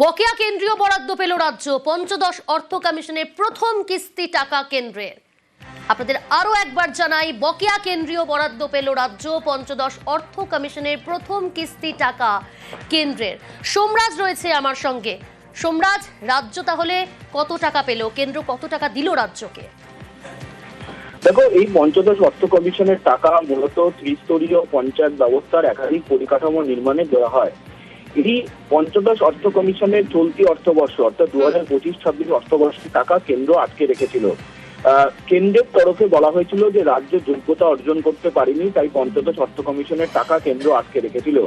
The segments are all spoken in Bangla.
বকেয়া কেন্দ্রীয় বরাদ্দ পেল রাজ্য। পঞ্চদশ অর্থ কমিশনের প্রথম কিস্তি টাকা কেন্দ্রের আপনাদের আরও একবার জানাই, বকেয়া কেন্দ্রীয় বরাদ্দ পেল রাজ্য, পঞ্চদশ অর্থ কমিশনের প্রথম কিস্তি টাকা কেন্দ্রের। সোমরাজ রয়েছে আমার সঙ্গে। সোমরাজ, রাজ্য তাহলে কত টাকা পেল? কেন্দ্র কত টাকা দিল রাজ্যকে? দেখো, এই পঞ্চদশ অর্থ কমিশনের টাকা মূলত ত্রিস্তরীয় পঞ্চায়েত ব্যবস্থার একাধিক পরিকাঠামো নির্মাণে দেওয়া হয়। এই পঞ্চদশ অর্থ কমিশনের চলতি অর্থবর্ষ অর্থাৎ দু হাজার পঁচিশ ছাব্বিশ অর্থবর্ষের টাকা কেন্দ্র আটকে রেখেছিল। কেন্দ্রের তরফে বলা হয়েছিল যে রাজ্য যোগ্যতা অর্জন করতে পারেনি তাই পঞ্চদশ অর্থ কমিশনের টাকা কেন্দ্র আটকে রেখেছিল।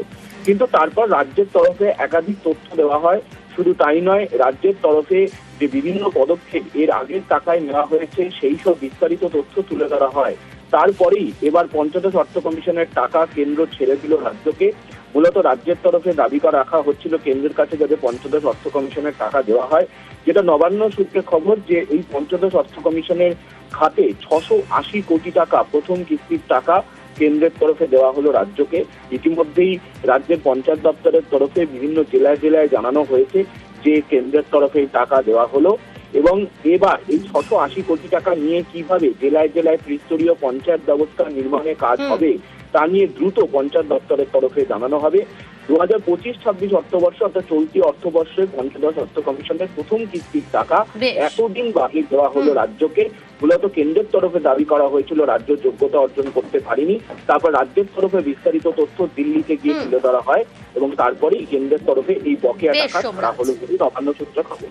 কিন্তু তারপর রাজ্যের তরফে একাধিক তথ্য দেওয়া হয় শুধু তাই নয় রাজ্যের তরফে যে বিভিন্ন পদক্ষেপ এর আগের টাকায় নেওয়া হয়েছে সেই সব বিস্তারিত তথ্য তুলে ধরা হয়। তারপরেই এবার পঞ্চদশ অর্থ কমিশনের টাকা কেন্দ্র ছেড়ে দিল রাজ্যকে। মূলত রাজ্যের তরফে দাবি করা রাখা হচ্ছিল কেন্দ্রের কাছে যাতে পঞ্চদশ অর্থ কমিশনের টাকা দেওয়া হয়। যেটা নবান্ন সূত্রে খবর যে এই পঞ্চদশ অর্থ কমিশনের খাতে ছশো আশি কোটি টাকা প্রথম কিস্তির টাকা কেন্দ্রের তরফে দেওয়া হলো রাজ্যকে। ইতিমধ্যেই রাজ্যের পঞ্চায়েত দপ্তরের তরফে বিভিন্ন জেলায় জেলায় জানানো হয়েছে যে কেন্দ্রের তরফে টাকা দেওয়া হলো এবং এবার এই ছশো আশি কোটি টাকা নিয়ে কীভাবে জেলায় জেলায় ত্রিস্তরীয় পঞ্চায়েত ব্যবস্থা নির্মাণে কাজ হবে তা নিয়ে দ্রুত পঞ্চায়েত দপ্তরের তরফে জানানো হবে। দু হাজার পঁচিশ ছাব্বিশ অর্থবর্ষ অর্থাৎ চলতি অর্থবর্ষে পঞ্চদশ অর্থ কমিশনের প্রথম কিস্তির টাকা এতদিন বাকি দেওয়া হলো রাজ্যকে। মূলত কেন্দ্রের তরফে দাবি করা হয়েছিল রাজ্য যোগ্যতা অর্জন করতে পারেনি। তারপর রাজ্যের তরফে বিস্তারিত তথ্য দিল্লিতে গিয়ে তুলে ধরা হয় এবং তারপরেই কেন্দ্রের তরফে এই বকেয়া টাকা। ছাড়া হলো বলে নবান্ন সূত্রে খবর।